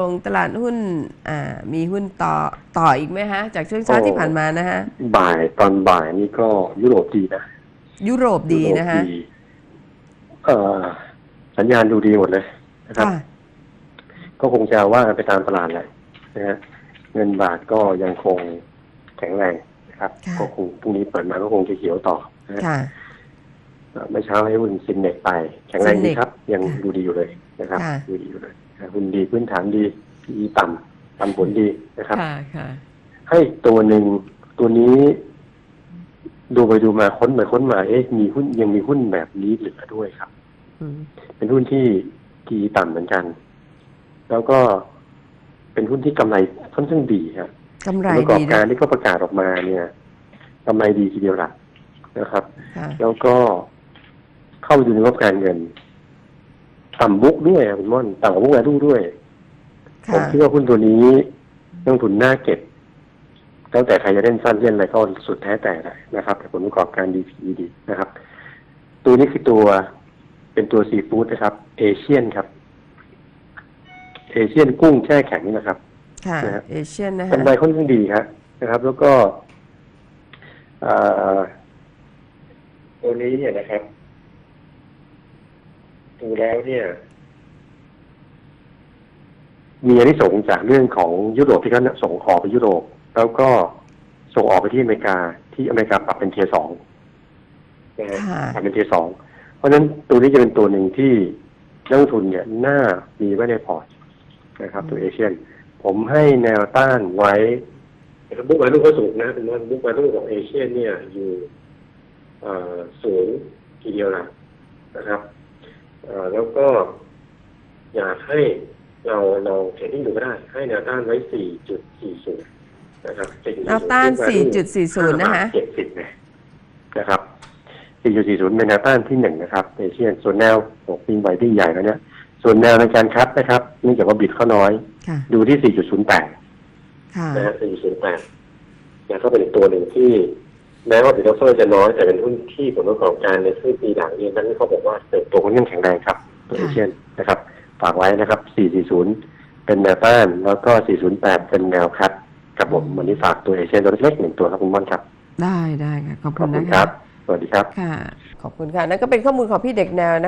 ลงตลาดหุ้นอ่ามีหุ้นต่อต่ออีกไหมฮะ จากช่วงเช้าโอ้ที่ผ่านมานะฮะ บ่ายตอนบ่ายนี่ก็ยุโรปดีนะ ยุโรปดีนะฮะยุโรปเอ่อสัญญาณดูดีหมดเลยนะครับค่ะก็คงจะว่ากันไปตามตลาดแหละนะฮะเงินบาทก็ยังคงแข็งแรงนะครับค่ะก็คงพรุ่งนี้เปิดมาก็คงจะเขียวต่อนะฮะค่ะ เอ่อเมื่อเช้าให้หุ้นซินเน็กไป แข็งแรงดี Synnex ครับ ยังค่ะดูดีอยู่เลยนะครับค่ะดูดีอยู่เลยนะหุ้นดีพื้นฐานดี PE ต่ำปันผลดีนะครับค่ะค่ะให้ตัวหนึ่งตัวนี้ ดูไปดูมาค้นไปค้นมาเอ๊ะมีหุ้นยังมีหุ้นแบบนี้เหลือด้วยครับอืมเป็นหุ้นที่ PE ต่ำเหมือนกัน แล้วก็เป็นหุ้นที่กำไรค่อนข้างดีครับกำไรผลประกอบดีการนะที่เขาประกาศออกมาเนี่ยกำไรดีทีเดียวล่ะนะครับค่ะแล้วก็ เข้าไปดูในงบการเงินต่ำบุกด้วยอะคุณม่อนต่ำกว่าบุกแวลูด้วยผมค่ะคิดว่าหุ้นตัวนี้นักลงทุนน่าเก็บตั้งแต่ใครจะเล่นสั้นเล่นอะไรก็สุดแท้แต่แหละนะครับแต่ผลประกอบการดีพีดีนะครับ ตัวนี้คือตัวเป็นตัวซีฟู้ดนะครับ เอเชียนครับ เอเชียนกุ้งแช่แข็งนี่นะครับค่ะนะฮะเอเชียนนะฮะกำไรค่อนข้างดีครับนะครับ แล้วก็เอ่อตัวนี้เนี่ยนะครับ ดูแล้วเนี่ย มีอันที่ส่งส์จากเรื่องของยุโรปที่เขาส่งออกไปยุโรป แล้วก็ส่งออกไปที่อเมริกาที่อเมริกาปรับเป็นเทียร์สองนะฮะค่ะปรับเป็นเทียร์สองเพราะฉะนั้นตัวนี้จะเป็นตัวหนึ่งที่นักลงทุนเนี่ยน่ามีไว้ในพอร์ตนะครับ ตัวเอเชียน ผมให้แนวต้านไว้บุ๊กไวลูกก็สูงนะเป็นว่าบุ๊กไวลูกของเอเชียนเนี่ยอยู่เอ่อสูงทีเดียวนะนะครับเอ่อ แล้วก็ อยากให้เราเราเทรดดิ้งดูก็ได้ ให้แนวต้านไว้ 4.40 นะครับ4.40แนวต้าน 4.40 นะฮะเจ็ดสิบเนี่ยนะครับ 4.40 เป็นแนวต้านที่หนึ่งนะครับเอเชียนส่วนแนวโอ้ปิงไวที่ใหญ่แล้วเนี่ยส่วนแนวในการคัดนะครับเนื่องจากว่าบิดเขาน้อยค่ะดูที่ 4.08ค่ะนะฮะ4.08นะก็เป็นอีกตัวหนึ่งที่ แม้ว่าบิดออฟเฟอร์จะน้อยแต่เป็นหุ้นที่ผลประกอบการในครึ่งปีหลังเนี่ยนั้นเขาบอกว่าเติบโตค่อนข้างแข็งแรงครับตัวเอค่ะเชียนนะครับฝากไว้นะครับ 440 เป็นแนวต้าน แล้วก็ 408 เป็นแนวคัดครับผมวันนี้ฝากตัวเอเชียนตัวเล็กๆหนึ่งตัวครับคุณม่อนครับ ได้ได้ค่ะขอบขคุอบณคุณนะครัคะบสวัสดีครับค่ะขอบคุณค่ะนั่นก็เป็นข้อมูลของพี่เด็กแนวนะ